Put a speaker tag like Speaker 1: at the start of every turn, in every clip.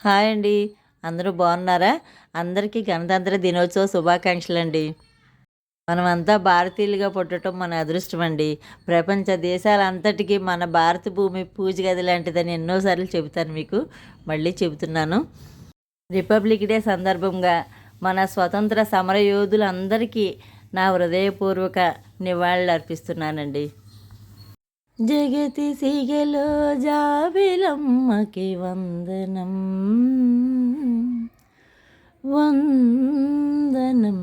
Speaker 1: Hi అండి. అందరూ బాగున్నారా? అందరికీ గణతంత్ర దినోత్సవ శుభాకాంక్షలు అండి మనమంతా భారతీయులుగా పుట్టడం మన అదృష్టం అండి. ప్రపంచ దేశాలంతటికీ మన భారత భూమి పూజ గది లాంటిదని ఎన్నోసార్లు చెబుతాను మీకు. మళ్ళీ చెబుతున్నాను. రిపబ్లిక్ డే సందర్భంగా మన స్వతంత్ర సమరయోధులందరికీ నా హృదయపూర్వక నివాళులు అర్పిస్తున్నానండి జగతి సిగలో జాబిలమ్మకి వందనం. వందనం.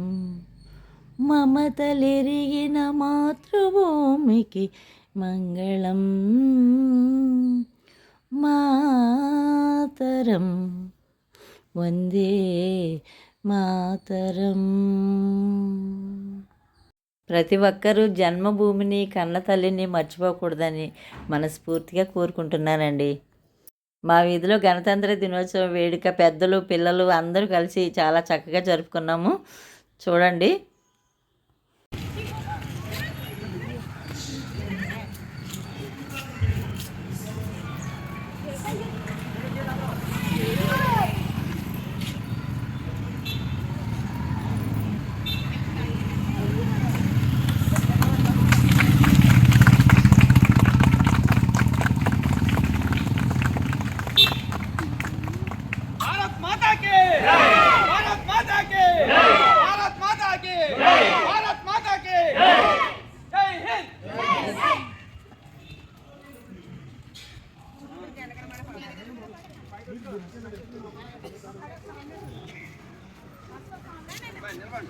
Speaker 1: మమతలిరిగిన మాతృభూమికి మంగళం. మాతరం. వందే మాతరం. ప్రతి ఒక్కరూ జన్మభూమిని కన్న తల్లిని మర్చిపోకూడదని మనస్ఫూర్తిగా కోరుకుంటున్నానండి. మా వీధిలో గణతంత్ర దినోత్సవం వేడుక పెద్దలు పిల్లలు అందరూ కలిసి చాలా చక్కగా జరుపుకున్నాము. చూడండి.
Speaker 2: నిలబడి